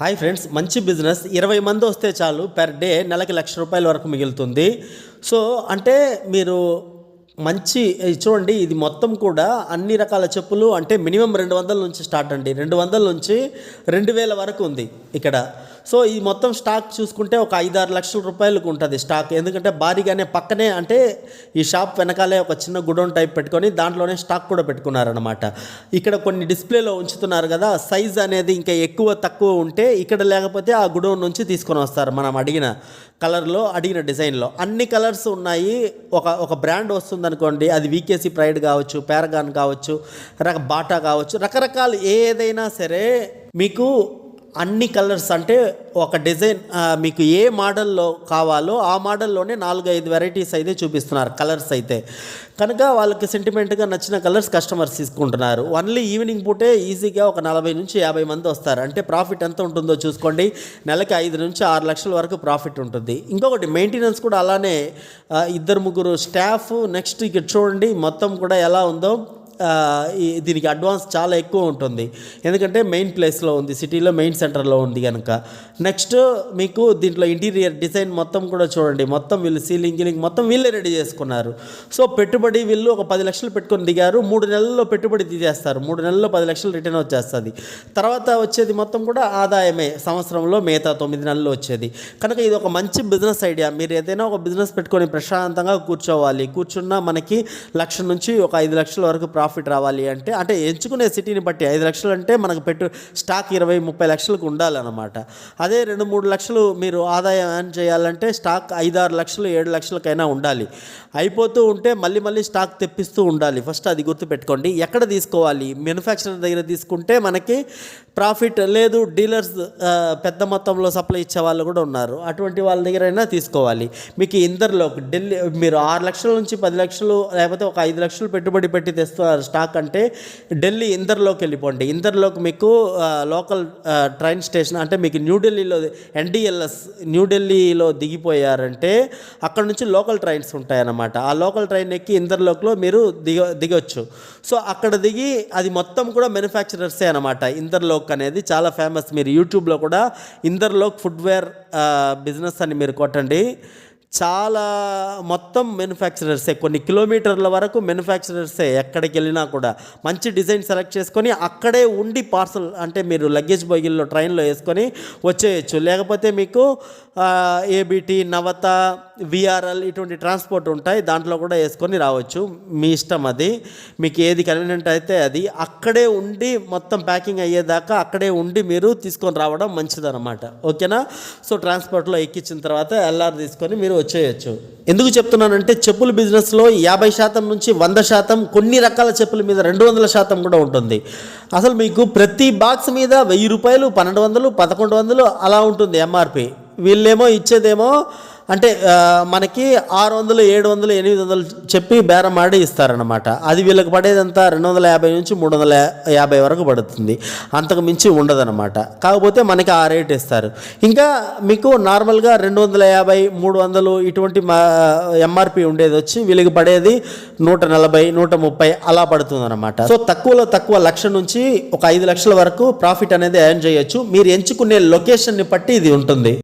Hi friends మంచి business. ఇరవై మంది వస్తే చాలు పర్ డే నెలకి లక్ష రూపాయల వరకు మిగులుతుంది. సో అంటే మీరు మంచి చూడండి ఇది మొత్తం కూడా అన్ని రకాల చెప్పులు అంటే మినిమం రెండు వందల నుంచి స్టార్ట్ అండి. రెండు వందల నుంచి రెండు వేల వరకు ఉంది ఇక్కడ. సో ఈ మొత్తం స్టాక్ చూసుకుంటే ఒక ఐదారు లక్షల రూపాయలకు ఉంటుంది స్టాక్. ఎందుకంటే భారీగానే పక్కనే అంటే ఈ షాప్ వెనకాలే ఒక చిన్న గుడౌన్ టైప్ పెట్టుకొని దాంట్లోనే స్టాక్ కూడా పెట్టుకున్నారనమాట ఇక్కడ కొన్ని డిస్ప్లేలో ఉంచుతున్నారు కదా సైజ్ అనేది ఇంకా ఎక్కువ తక్కువ ఉంటే ఇక్కడ లేకపోతే ఆ గుడౌన్ నుంచి తీసుకొని వస్తారు మనం అడిగిన కలర్లో అడిగిన డిజైన్లో. అన్ని కలర్స్ ఉన్నాయి. ఒక ఒక బ్రాండ్ వస్తుంది అనుకోండి అది వీకేసీ ప్రైడ్ కావచ్చు పారగాన్ కావచ్చు రక బాటా కావచ్చు రకరకాలు ఏదైనా సరే మీకు అన్ని కలర్స్ అంటే ఒక డిజైన్ మీకు ఏ మోడల్లో కావాలో ఆ మోడల్లోనే నాలుగు ఐదు వెరైటీస్ అయితే చూపిస్తున్నారు కలర్స్ అయితే. కనుక వాళ్ళకి సెంటిమెంట్గా నచ్చిన కలర్స్ కస్టమర్స్ తీసుకుంటున్నారు. ఓన్లీ ఈవినింగ్ పూటే ఈజీగా ఒక నలభై నుంచి యాభై మంది వస్తారు. అంటే ప్రాఫిట్ ఎంత ఉంటుందో చూసుకోండి. నెలకి ఐదు నుంచి ఆరు లక్షల వరకు ప్రాఫిట్ ఉంటుంది. ఇంకొకటి మెయింటెనెన్స్ కూడా అలానే ఇద్దరు ముగ్గురు స్టాఫ్ నెక్స్ట్ ఇక్కడ చూడండి మొత్తం కూడా ఎలా ఉందో. దీనికి అడ్వాన్స్ చాలా ఎక్కువ ఉంటుంది. ఎందుకంటే మెయిన్ ప్లేస్లో ఉంది సిటీలో మెయిన్ సెంటర్లో ఉంది కనుక నెక్స్ట్ మీకు దీంట్లో ఇంటీరియర్ డిజైన్ మొత్తం కూడా చూడండి. మొత్తం వీళ్ళు సీలింగ్ గిలింగ్ మొత్తం వీళ్ళే రెడీ చేసుకున్నారు. సో పెట్టుబడి వీళ్ళు ఒక పది లక్షలు పెట్టుకొని దిగారు. మూడు నెలల్లో పెట్టుబడి తీసేస్తారు. మూడు నెలల్లో పది లక్షలు రిటర్న్ వచ్చేస్తుంది. తర్వాత వచ్చేది మొత్తం కూడా ఆదాయమే. సంవత్సరంలో మిగతా తొమ్మిది నెలలు వచ్చేది. కనుక ఇది ఒక మంచి బిజినెస్ ఐడియా. మీరు ఏదైనా ఒక బిజినెస్ పెట్టుకొని ప్రశాంతంగా కూర్చోవాలి. కూర్చున్నా మనకి లక్ష నుంచి ఒక ఐదు లక్షల వరకు ప్రాఫిట్ రావాలి అంటే అంటే ఎంచుకునే సిటీని బట్టి ఐదు లక్షలు అంటే మనకు పెట్టు స్టాక్ ఇరవై ముప్పై లక్షలకు ఉండాలన్నమాట. అదే రెండు మూడు లక్షలు మీరు ఆదాయం ఎర్న్ చేయాలంటే స్టాక్ ఐదారు లక్షలు ఏడు లక్షలకైనా ఉండాలి. అయిపోతూ ఉంటే మళ్ళీ మళ్ళీ స్టాక్ తెప్పిస్తూ ఉండాలి. ఫస్ట్ అది గుర్తుపెట్టుకోండి. ఎక్కడ తీసుకోవాలి? మ్యానుఫ్యాక్చరర్ దగ్గర తీసుకుంటే మనకి ప్రాఫిట్ లేదు డీలర్స్ పెద్ద మొత్తంలో సప్లై ఇచ్చే వాళ్ళు కూడా ఉన్నారు. అటువంటి వాళ్ళ దగ్గర అయినా తీసుకోవాలి. మీకు ఇందరిలో ఢిల్లీ మీరు ఆరు లక్షల నుంచి పది లక్షలు లేకపోతే ఒక ఐదు లక్షలు పెట్టుబడి పెట్టి తెస్తా స్టాక్ అంటే ఢిల్లీ ఇందర్లోకి వెళ్ళిపోండి. ఇందర్లోకి మీకు లోకల్ ట్రైన్ స్టేషన్ అంటే మీకు న్యూఢిల్లీలో ఎన్డిఎల్ఎస్ న్యూఢిల్లీలో దిగిపోయారంటే అక్కడ నుంచి లోకల్ ట్రైన్స్ ఉంటాయన్నమాట. ఆ లోకల్ ట్రైన్ ఎక్కి ఇందర్లోక్లో మీరు దిగ దిగొచ్చు. సో అక్కడ దిగి అది మొత్తం కూడా మ్యానుఫ్యాక్చరర్సే అనమాట ఇందర్లోక్ అనేది చాలా ఫేమస్. మీరు యూట్యూబ్లో కూడా ఇందర్లోక్ ఫుడ్వేర్ బిజినెస్ అని మీరు కొట్టండి. చాలా మొత్తం మ్యానుఫ్యాక్చరర్సే కొన్ని కిలోమీటర్ల వరకు మ్యానుఫ్యాక్చరర్సే ఎక్కడికి వెళ్ళినా కూడా మంచి డిజైన్ సెలెక్ట్ చేసుకొని అక్కడే ఉండి పార్సల్ అంటే మీరు లగేజ్ బొగిల్లో ట్రైన్లో వేసుకొని వచ్చేయచ్చు. లేకపోతే మీకు ఏబిటి నవత విఆర్ఎల్ ఇటువంటి ట్రాన్స్పోర్ట్ ఉంటాయి. దాంట్లో కూడా వేసుకొని రావచ్చు. మీ ఇష్టం అది. మీకు ఏది కన్వీనియంట్ అయితే అది. అక్కడే ఉండి మొత్తం ప్యాకింగ్ అయ్యేదాకా అక్కడే ఉండి మీరు తీసుకొని రావడం మంచిదన్నమాట. ఓకేనా? సో ట్రాన్స్పోర్ట్లో ఎక్కించిన తర్వాత ఎల్ఆర్ తీసుకొని మీరు వచ్చేయచ్చు. ఎందుకు చెప్తున్నానంటే చెప్పుల బిజినెస్లో యాభై శాతం నుంచి వంద శాతం కొన్ని రకాల చెప్పుల మీద రెండు వందల శాతం కూడా ఉంటుంది. అసలు మీకు ప్రతి బాక్స్ మీద వెయ్యి రూపాయలు పన్నెండు వందలు పదకొండు వందలు అలా ఉంటుంది ఎంఆర్పి వీళ్ళేమో ఇచ్చేదేమో అంటే మనకి ఆరు వందలు ఏడు వందలు ఎనిమిది వందలు చెప్పి బేరం ఆడి ఇస్తారనమాట అది వీళ్ళకి పడేదంతా రెండు వందల యాభై నుంచి మూడు వందల యాభై వరకు పడుతుంది. అంతకు మించి ఉండదనమాట కాకపోతే మనకి ఆ రేట్ ఇస్తారు. ఇంకా మీకు నార్మల్గా రెండు వందల యాభై మూడు వందలు ఇటువంటి మా ఎంఆర్పి ఉండేది వచ్చి వీళ్ళకి పడేది నూట నలభై నూట ముప్పై అలా పడుతుంది అనమాట సో తక్కువలో తక్కువ లక్ష నుంచి ఒక ఐదు లక్షల వరకు ప్రాఫిట్ అనేది ఎర్న్ చేయొచ్చు. మీరు ఎంచుకునే లొకేషన్ని బట్టి ఇది ఉంటుంది.